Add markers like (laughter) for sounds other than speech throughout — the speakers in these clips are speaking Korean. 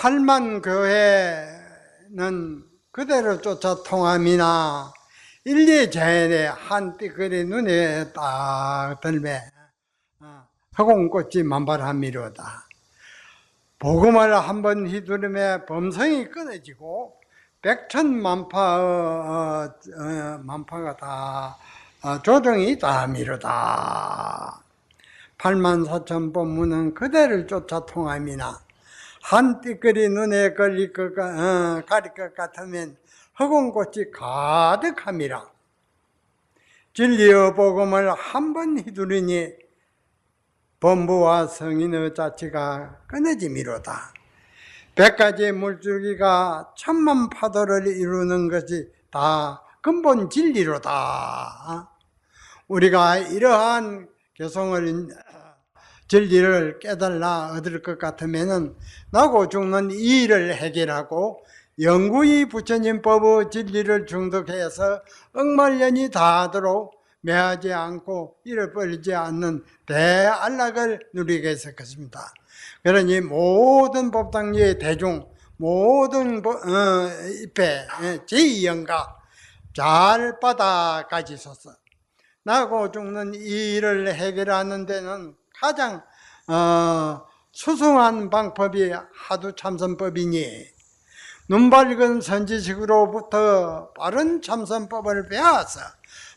팔만 교회는 그대로 쫓아 통함이나 일리 제일에 한띠거리 눈에 딱 들매 어, 허공꽃이 만발함이로다. 복음을 한번 휘두르며 범성이 끊어지고 백천만파 어, 어, 만파가 다 어, 조정이 다함이로다. 8만 4천 법문은 그대를 쫓아 통함이나 한 띠거리 눈에 걸릴 것, 같- 어, 가릴 것 같으면 허공꽃이 가득함이라. 진리의 복음을 한 번 휘두르니 범부와 성인의 자체가 끊어짐이로다. 백 가지 물줄기가 천만 파도를 이루는 것이 다 근본 진리로다. 우리가 이러한 개성을 진리를 깨달라 얻을 것 같으면은 나고 죽는 이 일을 해결하고 영구히 부처님 법의 진리를 중독해서 억말년이 다하도록 매하지 않고 잃어버리지 않는 대안락을 누리게 될 것입니다. 그러니 모든 법당의 대중, 모든 법- 어, 입회, 예, 제2영가 잘 받아 가지소서. 나고 죽는 이 일을 해결하는 데는 가장 어, 수승한 방법이 하도 참선법이니 눈 밝은 선지식으로부터 바른 참선법을 배워서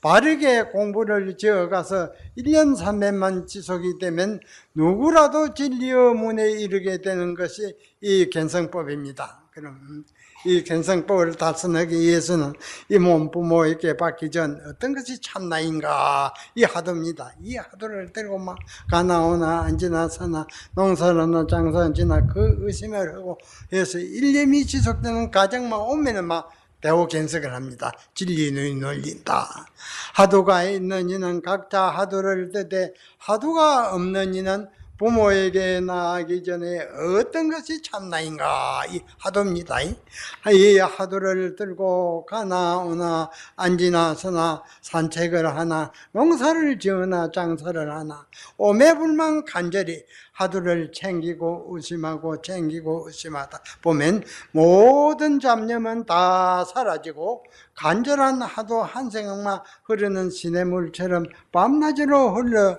바르게 공부를 지어가서 1년 3회만 지속이 되면 누구라도 진리의 문에 이르게 되는 것이 이 견성법입니다. 그럼 이 견성법을 달성하기 위해서는 이 몸 부모에게 받기 전 어떤 것이 참나인가 이 하도입니다. 이 하도를 들고 막 가나오나 앉으나 서나 농사나 장사하나 그 의심을 하고 해서 일념이 지속되는 과정만 오면은 막 대호 견석을 합니다. 진리는 놀린다. 하도가 있는 이는 각자 하도를 뜻해 하도가 없는 이는 부모에게 나가기 전에 어떤 것이 참나인가 이 하도입니다. 이 하도를 들고 가나 오나 앉으나 서나 산책을 하나 농사를 지으나 장사를 하나 오매불만 간절히 하도를 챙기고 의심하고 챙기고 의심하다 보면 모든 잡념은 다 사라지고 간절한 하도 한 생각만 흐르는 시냇물처럼 밤낮으로 흘러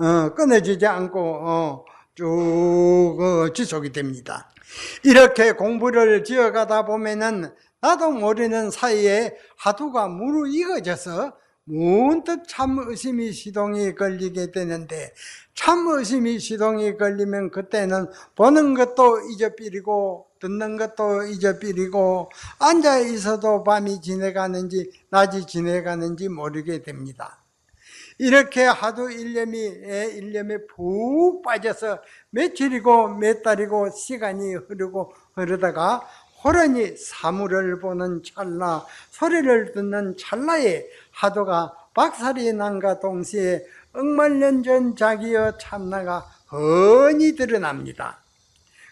어, 끊어지지 않고 어, 쭉 어, 지속이 됩니다. 이렇게 공부를 지어가다 보면은 나도 모르는 사이에 하도가 무르익어져서 문득 참 의심이 시동이 걸리게 되는데 참 의심이 시동이 걸리면 그때는 보는 것도 잊어버리고 듣는 것도 잊어버리고 앉아 있어도 밤이 지나가는지 낮이 지나가는지 모르게 됩니다. 이렇게 하도 일념이 예, 일념에 푹 빠져서 며칠이고 몇 달이고 시간이 흐르고 흐르다가 호련히 사물을 보는 찰나 소리를 듣는 찰나에 하도가 박살이 난과 동시에 억만년 전 자기의 참나가 훤히 드러납니다.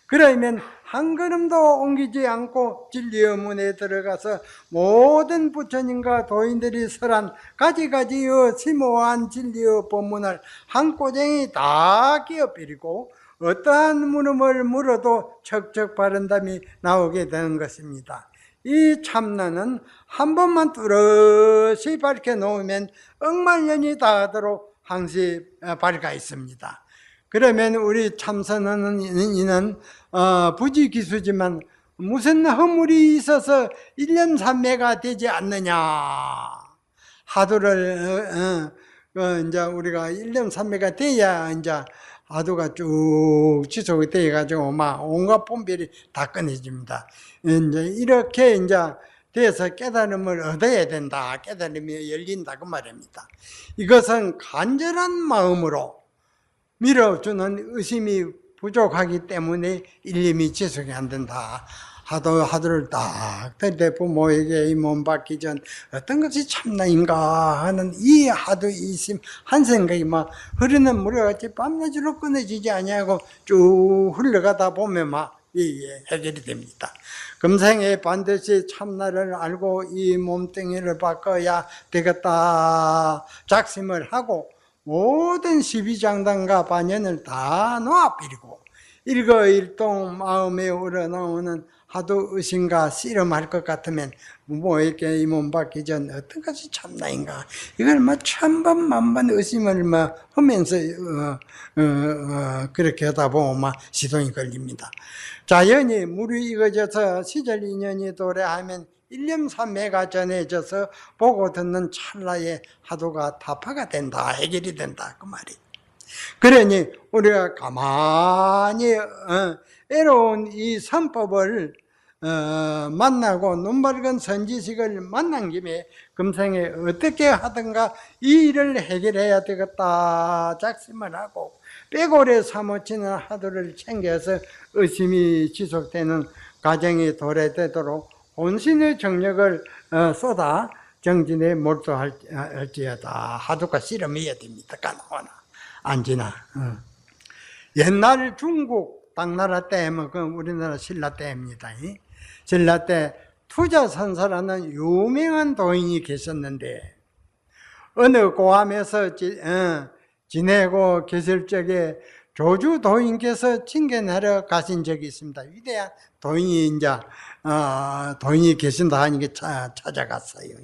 그러면 한 걸음도 옮기지 않고 진리의 문에 들어가서 모든 부처님과 도인들이 설한 가지가지의 심오한 진리의 법문을 한 꼬쟁이 다 끼어버리고 어떠한 물음을 물어도 척척 바른담이 나오게 되는 것입니다. 이 참나는 한 번만 뚜렷이 밝혀 놓으면 억만년이 다하도록 항시 밝아 있습니다. 그러면 우리 참선하는 이는 어, 부지기수지만 무슨 허물이 있어서 1년 3매가 되지 않느냐. 하도를, 어, 어, 이제 우리가 1년 3매가 돼야 이제 하도가 쭉 지속이 돼 가지고 막 온갖 본별이 다 끊어집니다. 이제 이렇게 이제 돼서 깨달음을 얻어야 된다. 깨달음이 열린다. 그 말입니다. 이것은 간절한 마음으로 밀어주는 의심이 부족하기 때문에 일념이 지속이 안 된다. 하도 하도를 딱 들때 부모에게 이몸 받기 전 어떤 것이 참나인가 하는 이 하도 이심 한 생각이 막 흐르는 물같이 밤낮으로 끊어지지 아니하고 쭉 흘러가다 보면 막 이게 해결이 됩니다. 금생에 반드시 참나를 알고 이 몸뚱이를 바꿔야 되겠다 작심을 하고 모든 십이장단과 반연을 다 놓아버리고 일거일동 마음에 우러나오는 하도 의심과 씨름할 것 같으면 뭐 이렇게 이몸 받기 전 어떤 것이 참나인가 이걸 뭐 천번 만번 의심을 뭐 하면서 어, 어, 어, 그렇게 하다 보면 막 시동이 걸립니다. 자연이 물이 익어져서 시절 인연이 도래하면 일념삼매가 전해져서 보고 듣는 찰나에 하도가 타파가 된다 해결이 된다 그 말이. 그러니 우리가 가만히 어, 애로운 이 선법을 어, 만나고 눈밝은 선지식을 만난 김에 금생에 어떻게 하든가 이 일을 해결해야 되겠다 작심을 하고 빼고래 사무치는 하도를 챙겨서 의심이 지속되는 과정이 도래되도록 혼신의 정력을 어, 쏟아 정진에 몰두할지어다 하도가 씨름해야 됩니다 까나오나 안지나 어. 옛날 중국 당나라 때면 그 우리나라 신라 때입니다. 이. 신라 때 투자선사라는 유명한 도인이 계셨는데 어느 고함에서 지, 어, 지내고 계실 적에 조주 도인께서 칭견하러 가신 적이 있습니다. 위대한 도인이 이제 어, 도인이 계신다 하니까 차, 찾아갔어요.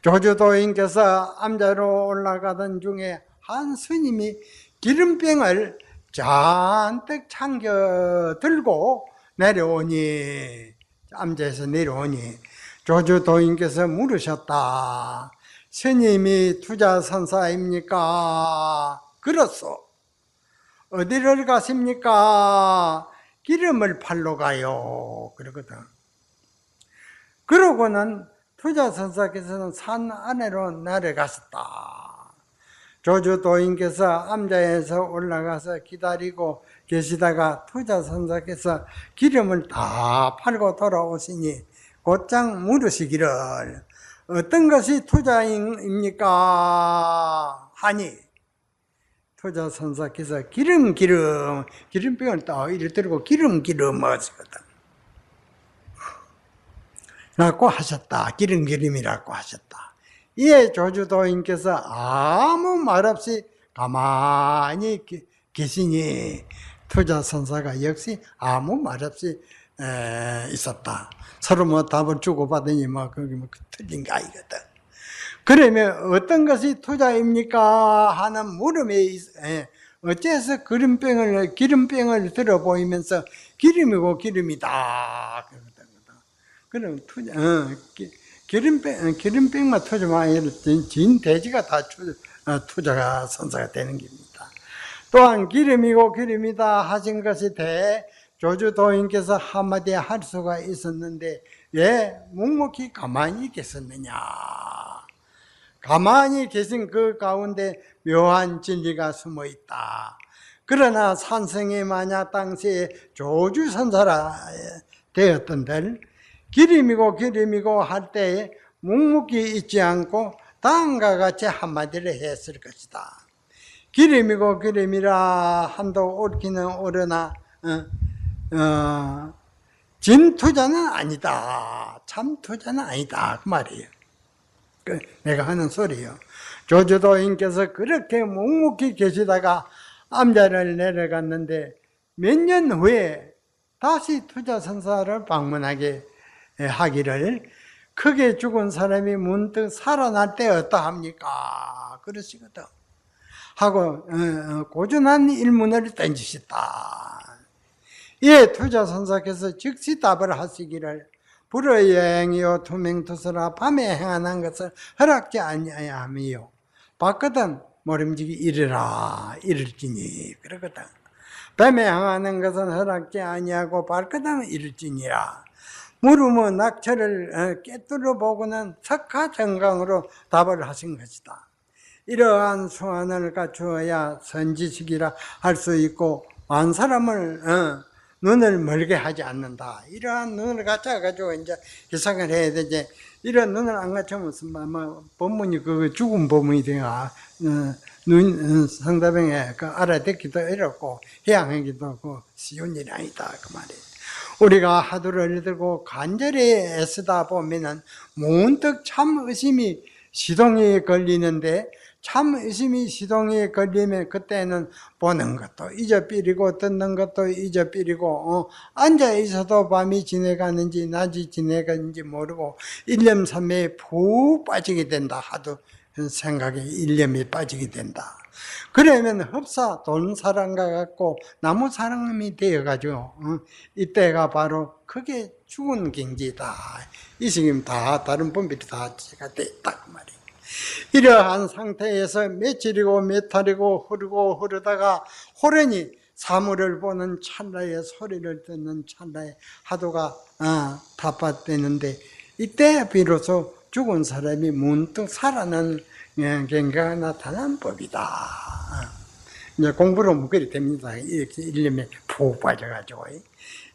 조주 도인께서 암자로 올라가던 중에 한 스님이 기름병을 잔뜩 참겨 들고 내려오니 암자에서 내려오니 조주 도인께서 물으셨다. 스님이 투자 선사입니까? 그렇소. 어디를 가십니까? 기름을 팔러 가요. 그러거든. 그러고는 투자 선사께서는 산 안으로 내려가셨다. 조주 도인께서 암자에서 올라가서 기다리고 계시다가 투자 선사께서 기름을 다 팔고 돌아오시니 곧장 물으시기를 어떤 것이 투자입니까? 하니 투자 선사께서 기름 기름 기름병을 딱 이리 들고 기름 기름 하시거든. 라고 하셨다. 기름 기름이라고 하셨다. 이에 조주도인께서 아무 말 없이 가만히 계- 계시니 투자 선사가 역시 아무 말 없이 에, 있었다. 서로 뭐 답을 주고받으니 뭐 거기 뭐 틀린 게 아니거든. 그러면 어떤 것이 투자입니까? 하는 물음에 있- 에, 어째서 기름병을 기름병을 들어 보이면서 기름이고 기름이다. 그럼 투자, 어, 기, 기름병, 어, 기름병만 투자만 아니라 진, 진 돼지가 다 투, 어, 투자가 선사가 되는 겁니다. 또한 기름이고 기름이다 하신 것이 대 조주도인께서 한마디 할 수가 있었는데 왜 묵묵히 가만히 계셨느냐. 가만히 계신 그 가운데 묘한 진리가 숨어 있다. 그러나 산성이 만약 당시에 조주선사라 되었던 들 기름이고 기름이고 할 때에 묵묵히 있지 않고 다음과 같이 한마디를 했을 것이다. 기름이고 기름이라 한도 옳기는 옳으나 어, 어, 진 투자는 아니다. 참 투자는 아니다. 그 말이에요. 그 내가 하는 소리요. 조주도인께서 그렇게 묵묵히 계시다가 암자를 내려갔는데 몇 년 후에 다시 투자선사를 방문하게 하기를 크게 죽은 사람이 문득 살아날 때 어떠합니까? 그러시거든. 하고 어, 고준한 일문을 던지셨다. 이에 투자선사께서 즉시 답을 하시기를 불의행이요 투명투서라 밤에 행하는 것을 허락지 아니하미요. 봤거든 모름지기 이르라 이를지니. 그러거든. 밤에 행하는 것은 허락지 아니하고 밝거든 이를지니라. 물음어 낙처를 어, 깨뚫어 보고는 석하 정강으로 답을 하신 것이다. 이러한 수완을 갖추어야 선지식이라 할 수 있고 한 사람을 어, 눈을 멀게 하지 않는다. 이러한 눈을 갖춰가지고 이제 해석을 해야 되지. 이런 눈을 안 갖추면 아마 법문이 그 죽은 법문이 돼야 어, 눈 어, 상대방에 그 알아듣기도 어렵고 해양하기도 하고 쉬운 일이 아니다 그 말이에요. 우리가 하루를 들고 간절히 애쓰다 보면은 문득 참 의심이 시동이 걸리는데 참 의심이 시동이 걸리면 그때는 보는 것도 잊어버리고 듣는 것도 잊어버리고 어, 앉아 있어도 밤이 지나가는지 낮이 지나가는지 모르고 일념삼매에 푹 빠지게 된다 하도 생각에 일념이 빠지게 된다. 그러면 흡사 돈 사랑과 같고 나무 사랑이 되어가지고 어, 이때가 바로 크게 죽은 경지다. 이 지금 다 다른 분들이 다 제가 됐다 그 말이에요. 이러한 상태에서 며칠이고 몇 달이고 흐르고 흐르다가 호련히 사물을 보는 찰나에 소리를 듣는 찰나에 하도가 어, 타파되는데 이때 비로소 죽은 사람이 문득 살아난 경계가 나타난 법이다. 이제 공부로 묶어야 됩니다. 이렇게 일념에 푹 빠져가지고.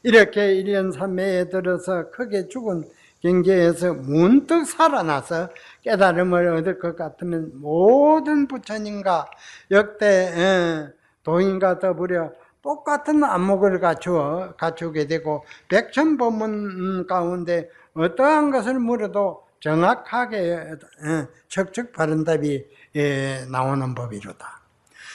이렇게 일년 삼매에 들어서 크게 죽은 경계에서 문득 살아나서 깨달음을 얻을 것 같으면 모든 부처님과 역대 어, 도인과 더불어 똑같은 안목을 갖추어 갖추게 되고 백천법문 가운데 어떠한 것을 물어도 정확하게 어, 척척 바른 답이 예, 나오는 법이로다.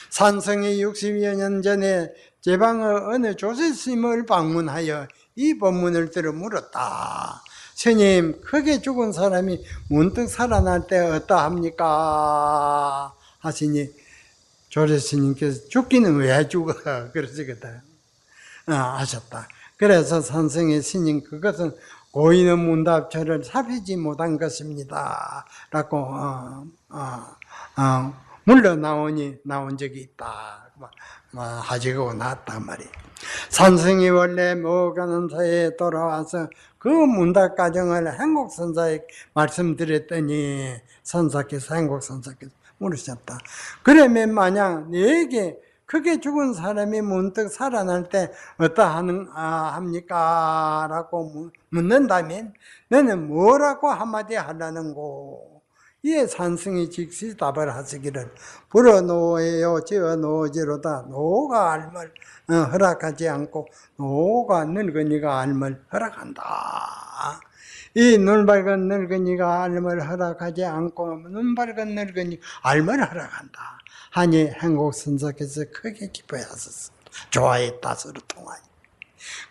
산성이 60여 년 전에 제방의 어느 조세스님을 방문하여 이 법문을 들어 물었다. 스님, 크게 죽은 사람이 문득 살아날 때 어떠합니까? 하시니 조세스님께서 죽기는 왜 죽어? (laughs) 그러시거든. 어, 하셨다. 그래서 산성의 스님 그것은 고인의 문답처를 살피지 못한 것입니다. 라고 어, 어, 어, 물러나오니 나온 적이 있다. 뭐, 뭐 하지고 나왔단 말이에요. 산성이 원래 먹어가는 사이에 돌아와서 그 문답 과정을 행복선사에 말씀드렸더니 선사께서 행복선사께서 물으셨다. 그러면 만약 내게 크게 죽은 사람이 문득 살아날 때 어떠하는 아, 합니까? 라고 묻- 묻는다면 너는 뭐라고 한마디 하려는고? 이에 산승이 즉시 답을 하시기를 불어놓으요 지어놓으지로다 노가 알물 어, 허락하지 않고 노가 늙은이가 알물 허락한다. 이 눈밝은 늙은이가 알물 허락하지 않고 눈밝은 늙은이 알물 허락한다. 하니 행복선사께서 크게 기뻐하셨습니다. 좋아했다 서로 통하니.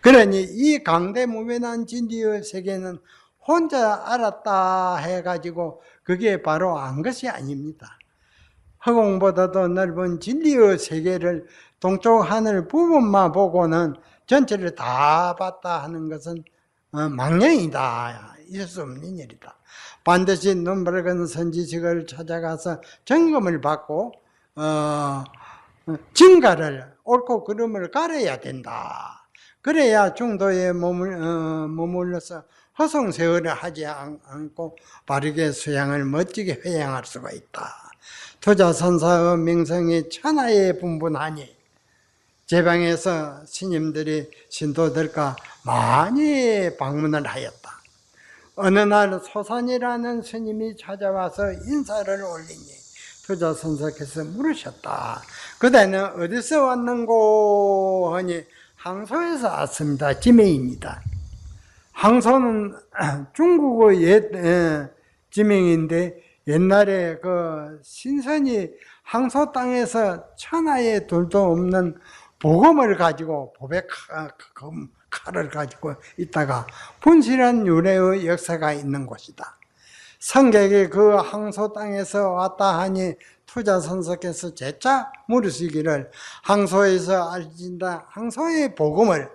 그러니 이 강대무변한 진리의 세계는 혼자 알았다 해가지고 그게 바로 안 것이 아닙니다. 허공보다도 넓은 진리의 세계를 동쪽 하늘 부분만 보고는 전체를 다 봤다 하는 것은 어, 망령이다. 있을 수 없는 일이다. 반드시 눈붉은 선지식을 찾아가서 점검을 받고 어, 증가를 옳고 그름을 가려야 된다. 그래야 중도에 머물, 어, 머물러서 허송세월을 하지 않- 않고 바르게 수양을 멋지게 회양할 수가 있다. 투자선사의 명성이 천하에 분분하니 제방에서 스님들이 신도들과 많이 방문을 하였다. 어느 날 소산이라는 스님이 찾아와서 인사를 올리니 투자 선사께서 물으셨다. 그대는 어디서 왔는고 하니 항소에서 왔습니다. 지명입니다. 항소는 (clears throat) 중국의 옛 에, 지명인데 옛날에 그 신선이 항소 땅에서 천하에 둘도 없는 복음을 가지고 금- 칼을 가지고 있다가 분실한 유래의 역사가 있는 곳이다. 성객이 그 항소 땅에서 왔다 하니 투자 선석께서 재차 물으시기를 항소에서 알진다 항소의 복음을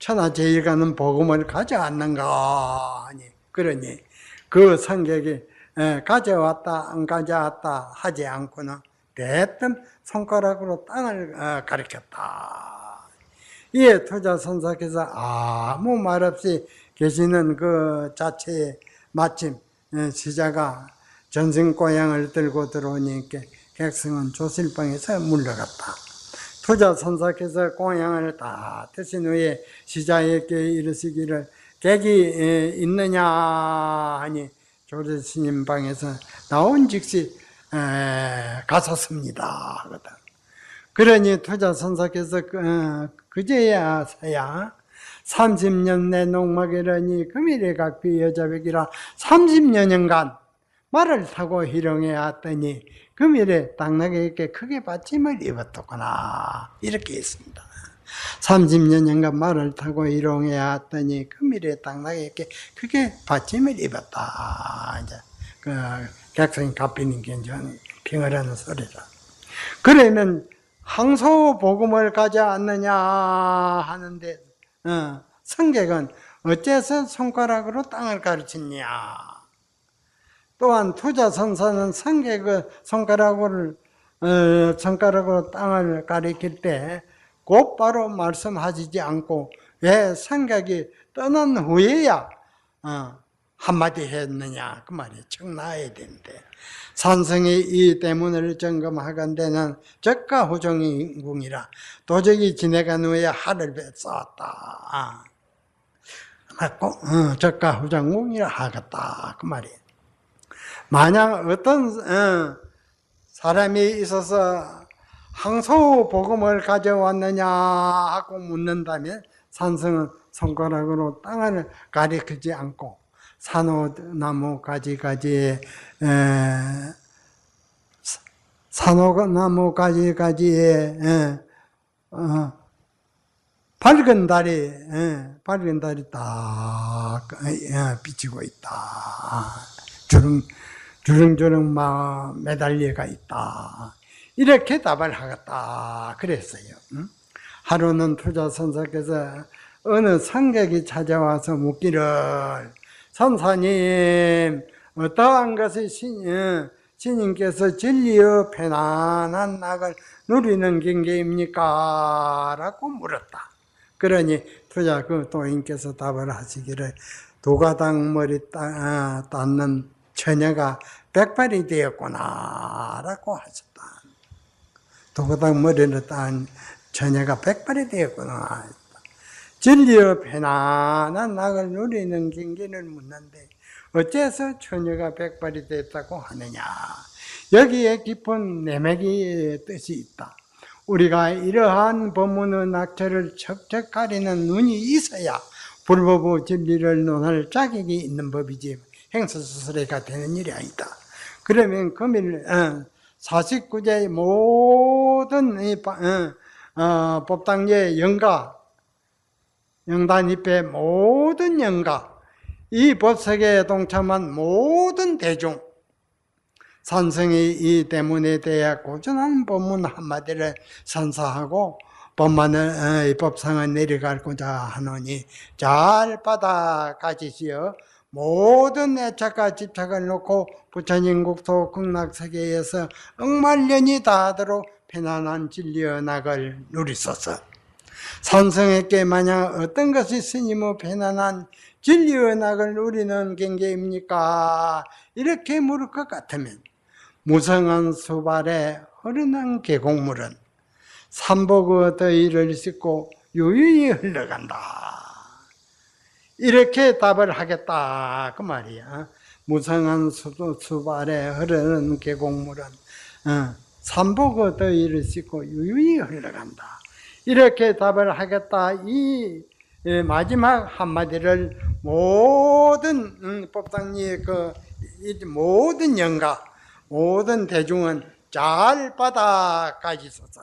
천하 제일가는 복음을 가져왔는가 하니 그러니 그 성객이 에, 가져왔다 안 가져왔다 하지 않고는 대뜸 손가락으로 땅을 어, 가리켰다. 이에 투자 선사께서 아무 말 없이 계시는 그 자체에 마침 에, 시자가 전승 고향을 들고 들어오니 객성은 조실방에서 물러갔다. 투자 선사께서 공양을 다 드신 후에 시자에게 이르시기를 객이 에, 있느냐 하니 조리 스님 방에서 나온 즉시. 하거든. 그러니 투자 선사께서 그, 어, 그제야서야 30년 내 농막이라니 금일의 각비 여자백이라 30여년간 말을 타고 희롱해 왔더니 금일에 당나귀 에게 크게 받침을 입었더구나 이렇게 있습니다. 30년간 말을 타고 일용해 왔더니 금일에 당나귀에게 크게 받침을 입었다. 이제 그 객성이 갚이는 게 이제 평을하는 소리라. 그러면 항소 복음을 가지 않느냐 하는데 어, 성객은 어째서 손가락으로 땅을 가르치냐? 또한 투자 선사는 성객의 손가락을 어, 손가락으로 땅을 가리킬 때 곧바로 말씀하시지 않고 왜 성객이 떠난 후에야 어, 한마디 했느냐 그 말이 청나야 되는데 산성이 이 때문을 점검하건대는 적가 후종인궁이라 도적이 지내간 후에 하를 쌓았다. 맞고 어, 적가 후종궁이라 하겠다 그 말이에요. 만약 어떤 어, 사람이 있어서 항소 복음을 가져왔느냐 하고 묻는다면 산성은 손가락으로 땅을 가리키지 않고 산호나무 가지가지에 산호나무 가지가지에 에, 어, 밝은 달이 에, 밝은 달이 딱 에, 비치고 있다. 주름 주렁주렁 막 매달려가 있다. 이렇게 답을 하겠다. 그랬어요. 응? 하루는 투자 선사께서 어느 성객이 찾아와서 묻기를 선사님 어떠한 것이 신, 어, 신님께서 진리의 편안한 낙을 누리는 경계입니까? 라고 물었다. 그러니 투자 그 도인께서 답을 하시기를 도가당 머리 따, 아, 닿는 처녀가 백발이 되었구나 라고 하셨다. 도가당 머리를 딴 처녀가 백발이 되었구나. 진리의 편안한 낙을 누리는 경기를 묻는데 어째서 처녀가 백발이 됐다고 하느냐. 여기에 깊은 내맥의 뜻이 있다. 우리가 이러한 법문의 낙처를 척척 가리는 눈이 있어야 불법의 진리를 논할 자격이 있는 법이지 행사수설회가 되는 일이 아니다. 그러면 금일 어, 49제의 모든 이, 어, 어, 법당의 영가 영단 입회 모든 영가, 이 법석에 동참한 모든 대중, 산성이 이 때문에 대해 고전한 법문 한마디를 선사하고 법만을, 어, 이 법상을 내려가고자 하노니 잘 받아 가지시어 모든 애착과 집착을 놓고 부처님 국토 극락세계에서 억만년이 다하도록 편안한 진리의 낙을 누리소서. 산성에게 만약 어떤 것이 스님의 편안한 진리의 낙을 누리는 경계입니까? 이렇게 물을 것 같으면 무성한 수발에 흐르는 계곡물은 삼복의 더위를 씻고 유유히 흘러간다. 이렇게 답을 하겠다 그 말이야. 무성한 수, 수발에 흐르는 계곡물은 어, 삼복의 더위를 씻고 유유히 흘러간다. 이렇게 답을 하겠다. 이 예, 마지막 한마디를 모든 음, 법당리의 그이 모든 영가, 모든 대중은 잘 받아 가지소서.